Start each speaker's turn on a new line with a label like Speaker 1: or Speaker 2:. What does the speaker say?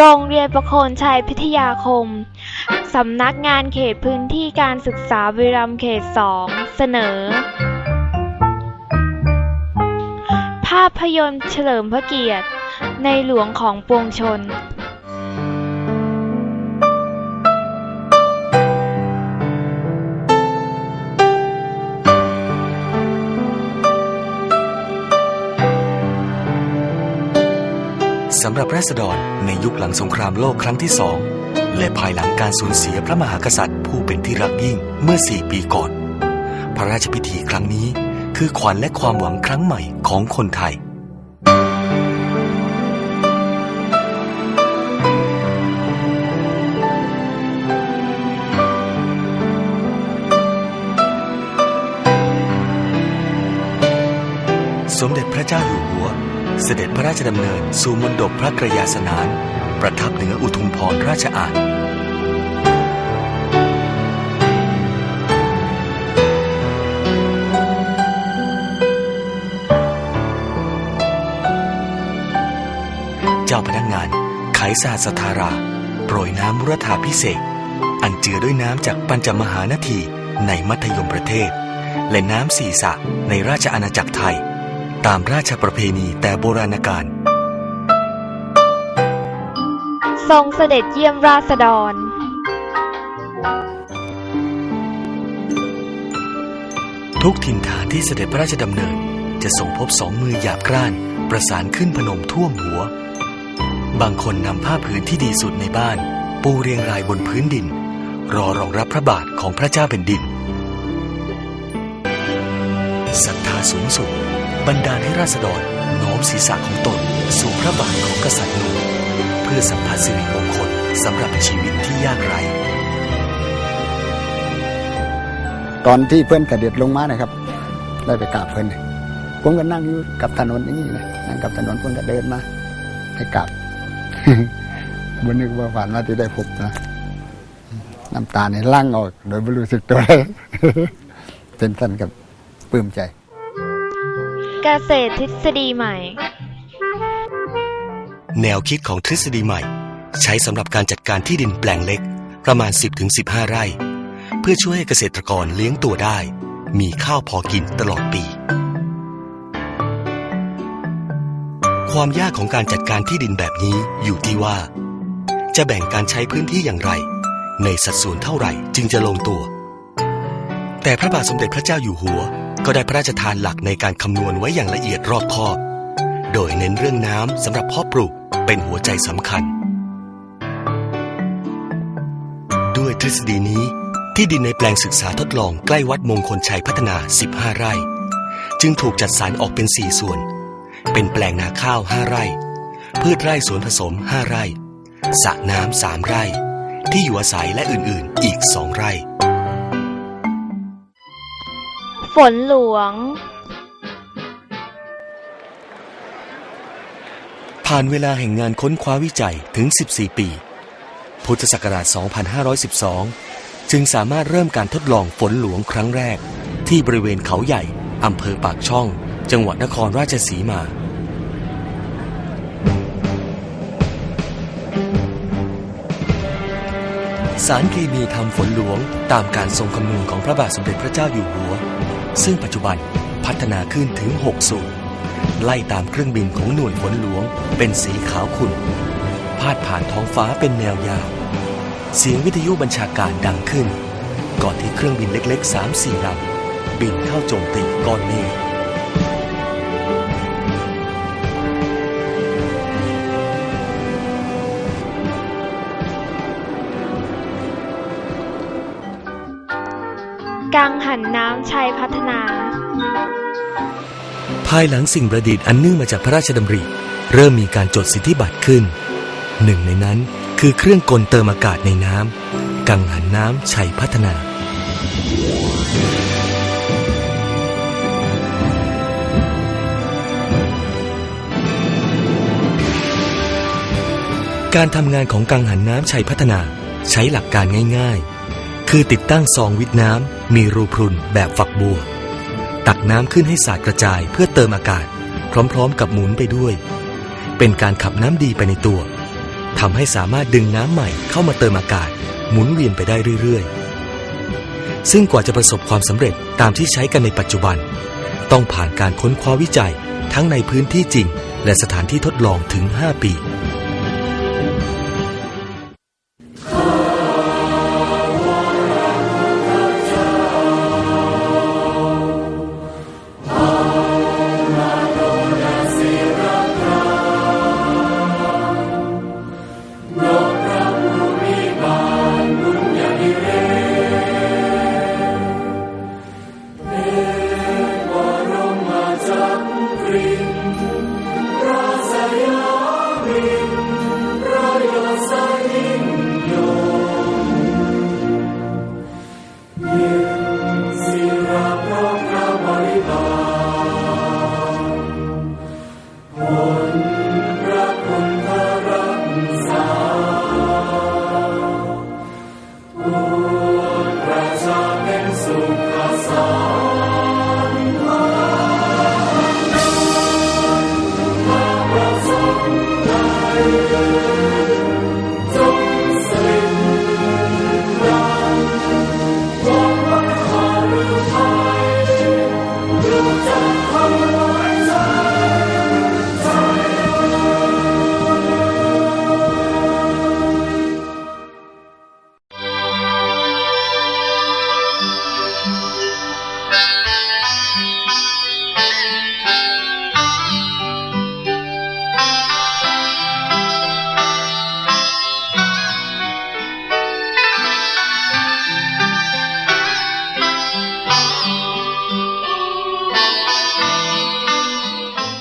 Speaker 1: โรงเรียนประโคนชัยพิทยาคม สำนักงานเขตพื้นที่การศึกษาบุรีรัมย์เขต2เสนอ ภาพยนตร์เฉลิมพระเกียรติ ในหลวงของปวงชน
Speaker 2: สำหรับราษฎรในยุคหลังสงครามโลกครั้งที่สองและภายหลังการสูญเสียพระมหากษัตริย์ผู้เป็นที่รักยิ่งเมื่อสี่ปีก่อน พระราชพิธีครั้งนี้คือขวัญและความหวังครั้งใหม่ของคนไทย สมเด็จพระเจ้าอยู่หัว เสด็จพระราชดำเนินสู่มณฑปพระกรยาสนาน ประทับเหนืออุทุมพรราชอาณเจ้าพนักงานไขสาสธาราโปรยน้ำมุรธาพิเศษ อันเจือด้วยน้ำจากปัญจมหานาทีในมัธยมประเทศ และน้ำสีสะในราชอาณาจักรไทย ตามราชประเพณีแต่โบราณกาล
Speaker 1: ทรงเสด็จเยี่ยมราษฎร
Speaker 2: ทุกถิ่นฐานที่เสด็จพระราชดำเนิน จะส่งพบสองมือหยาบกร้าน ประสานขึ้นพนมท่วมหัว บางคนนำผ้าผืนที่ดีสุดในบ้าน ปูเรียงรายบนพื้นดิน รอรองรับพระบาทของพระเจ้าแผ่นดินศรัทธาสูงสุด บันดาลให้ราษฎรน้อมศีรษะของตน สู่พระบาทของกษัตริย์หนุ่มเพื่อสัมผัสสิริมงคลสำหรับชีวิตที่ยากไร้
Speaker 3: ตอนที่เพื่อนกระเด็ดลงมานะครับได้ไปกราบเพื่อนผมก็นั่งอยู่กับถนนอย่างนี้เลยนั่งกับถนนเพื่อนก็เดินมาให้กราบบนนึกว่าฝันว่าที่ได้พบนะน้ำตาเนี่ยลั่งออก โดยไม่รู้สึกตัว เป็นสั้นกับปลื้มใจ
Speaker 1: เกษตรทฤษฎีใหม่
Speaker 2: แนวคิดของทฤษฎีใหม่ ใช้สำหรับการจัดการที่ดินแปลงเล็ก ประมาณ 10-15 ไร่ เพื่อช่วยให้เกษตรกรเลี้ยงตัวได้ มีข้าวพอกินตลอดปี ความยากของการจัดการที่ดินแบบนี้อยู่ที่ว่า จะแบ่งการใช้พื้นที่อย่างไร ในสัดส่วนเท่าไหร่จึงจะลงตัว แต่พระบาทสมเด็จพระเจ้าอยู่หัว ก็ได้พระราชทานหลักในการคำนวณไว้อย่างละเอียดรอบคอบ โดยเน้นเรื่องน้ำสำหรับพาะปลูกเป็นหัวใจสำคัญ ด้วยทฤษฎีนี้ที่ดินในแปลงศึกษาทดลองใกล้วัดมงคลชัยพัฒนา 15 ไร่ จึงถูกจัดสรรออกเป็น 4 ส่วน เป็นแปลงนาข้าว 5 ไร่ พืชไร่สวนผสม 5 ไร่สระน้ำ 3 ไร่ ที่อยู่อาศัยและอื่นๆ อีก 2 ไร่
Speaker 1: นหลวง
Speaker 2: ผ่านเวลาแห่งงานค้นคว้าวิจัยถึง 14 ปี พุทธศักราช 2512 จึงสามารถเริ่มการทดลองฝนหลวงครั้งแรก ที่บริเวณเขาใหญ่ อำเภอปากช่อง จังหวัดนครราชสีมาสารเคมีทำฝนหลวงตามการทรงคำนวณของพระบาทสมเด็จพระเจ้าอยู่หัว ซึ่งปัจจุบันพัฒนาขึ้นถึง 6 สูตร ไล่ตามเครื่องบินของหน่วยฝนหลวง เป็นสีขาวขุ่นพาดผ่านท้องฟ้าเป็นแนวยาว เสียงวิทยุบัญชาการดังขึ้น ก่อนที่เครื่องบินเล็กๆ 3-4ลำบินเข้าโจมตีก้อนเมฆ
Speaker 1: กังหันน้ำชัยพัฒนา
Speaker 2: ภายหลังสิ่งประดิษฐ์อันเนื่องมาจากพระราชดำริ เริ่มมีการจดสิทธิบัตรขึ้น หนึ่งในนั้นคือเครื่องกลเติมอากาศในน้ำกังหันน้ำชัยพัฒนา การทำงานของกังหันน้ำชัยพัฒนาใช้หลักการง่าย ๆ คือติดตั้งซองวิทน้ำมีรูพรุนแบบฝักบัว ตักน้ำขึ้นให้สาดกระจายเพื่อเติมอากาศ พร้อมๆกับหมุนไปด้วย เป็นการขับน้ำดีไปในตัวทำให้สามารถดึงน้ำใหม่เข้ามาเติมอากาศ หมุนเวียนไปได้เรื่อยๆ ซึ่งกว่าจะประสบความสำเร็จตามที่ใช้กันในปัจจุบัน ต้องผ่านการค้นคว้าวิจัยทั้งในพื้นที่จริง และสถานที่ทดลองถึง 5 ปี
Speaker 4: sub